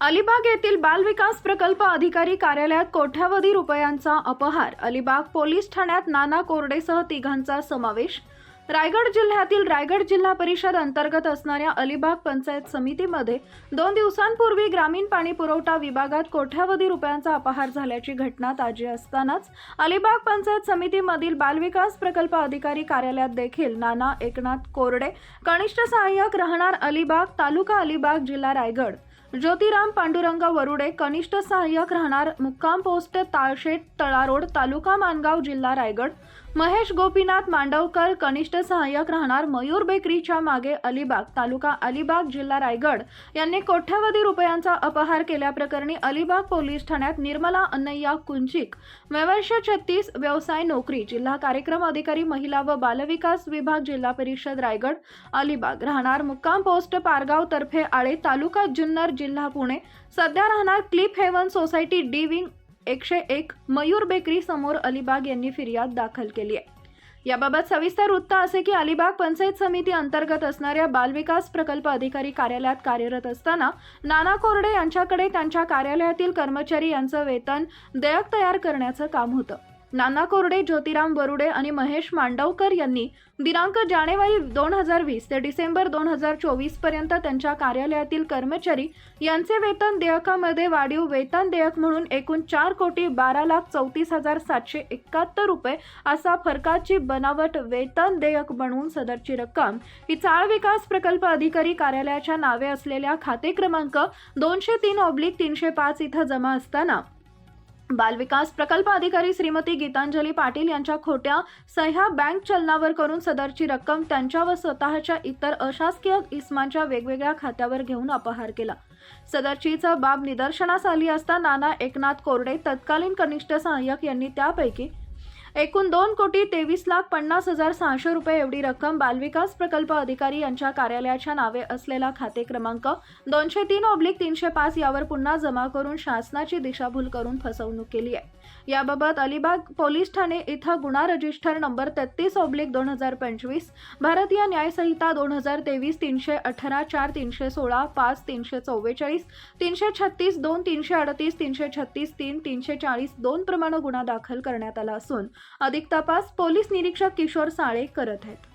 अलिबाग येथील बालविकास प्रकल्प अधिकारी कार्यालयात कोट्यावधी रुपयांचा अपहार. अलिबाग पोलीस ठाण्यात नाना कोरडेसह तिघांचा समावेश. रायगड जिल्ह्यातील रायगड जिल्हा परिषद अंतर्गत असणाऱ्या अलिबाग पंचायत समितीमध्ये दोन दिवसांपूर्वी ग्रामीण पाणी पुरवठा विभागात कोट्यावधी रुपयांचा अपहार झाल्याची घटना ताजी असतानाच अलिबाग पंचायत समितीमधील बालविकास प्रकल्प अधिकारी कार्यालयात देखील नाना एकनाथ कोरडे कनिष्ठ सहाय्यक राहणार अलिबाग तालुका अलिबाग जिल्हा रायगड. ज्योतिराम पांडुरंग वरुडे कनिष्ठ सहाय्यक राहणार मुक्काम पोस्ट ताळशेत तळारोड तालुका मानगाव जिल्हा रायगड महेश गोपीनाथ मांडवकर कनिष्ठ सहाय्यक राहणार मयूर बेकरीच्या मागे अलिबाग तालुका अलिबाग जिल्हा रायगड. यांनी कोट्यावधी रुपयांचा अपहार केल्याप्रकरणी अलिबाग पोलीस ठाण्यात निर्मला अन्नय्या कुंचिक वयवर्ष छत्तीस व्यवसाय नोकरी जिल्हा कार्यक्रम अधिकारी महिला व बालविकास विभाग जिल्हा परिषद रायगड अलिबाग. राहणार मुक्काम पोस्ट पारगाव तर्फे आळे तालुका जुन्नर जिल्हा पुणे. सध्या राहणार Clip Haven society D wing एकशे एक मयूर बेकरी समोर अलिबाग यांनी फिर्याद दाखल केली आहे. याबाबत सविस्तर वृत्त असे की अलिबाग पंचायत समिती अंतर्गत असणाऱ्या बालविकास प्रकल्प अधिकारी कार्यालयात कार्यरत असताना नाना कोरडे यांच्याकडे त्यांच्या कार्यालयातील कर्मचारी यांचं वेतन देयक तयार करण्याचं काम होतं. नाना कोरडे ज्योतिराम बरुडे आणि महेश मांडवकर यांनी दिनांक जानेवारी दोन हजार वीस ते डिसेंबर दोन हजार चोवीसपर्यंत त्यांच्या कार्यालयातील कर्मचारी यांचे वेतन देयकामध्ये वाढीव वेतन देयक म्हणून एकूण चार कोटी बारा लाख चौतीस हजार सातशे एकाहत्तर रुपये असा फरकाची बनावट वेतन देयक बनवून सदरची रक्कम. ही चाळ विकास प्रकल्प अधिकारी कार्यालयाच्या नावे असलेल्या खाते क्रमांक दोनशे तीन ऑब्लिक तीनशे पाच इथं जमा असताना बालविकास प्रकल्प अधिकारी श्रीमती गीतांजली पाटील यांच्या खोट्या सह्या बँक चलनावर करून सदरची रक्कम त्यांच्या व स्वतःच्या इतर अशासकीय इस्मांच्या वेगवेगळ्या खात्यावर घेऊन अपहार केला. सदरचीच बाब निदर्शनास आली असता नाना एकनाथ कोरडे तत्कालीन कनिष्ठ सहाय्यक यांनी त्यापैकी एकूण दोन कोटी तेवीस लाख पन्नास हजार सहाशे रुपये एवढी रक्कम बालविकास प्रकल्प अधिकारी यांच्या कार्यालयाच्या नावे असलेला खाते क्रमांक दोनशे तीन ऑब्लिक तीनशे पाच यावर पुन्हा जमा करून शासनाची दिशाभूल करून फसवणूक केली आहे. याबाबत अलिबाग पोलीस ठाणे इथं गुन्हा रजिस्टर नंबर तेहतीस ऑब्लिक दोन हजार पंचवीस भारतीय न्यायसंहिता दोन हजार तेवीस तीनशे अठरा चार तीनशे सोळा पाच तीनशे चव्वेचाळीस तीनशे छत्तीस दोन तीनशे अडतीस तीनशे छत्तीस तीन तीनशे चाळीस दोन प्रमाणे गुन्हा दाखल करण्यात आला असून अधिक तपास पोलीस निरीक्षक किशोर साळे करत आहेत.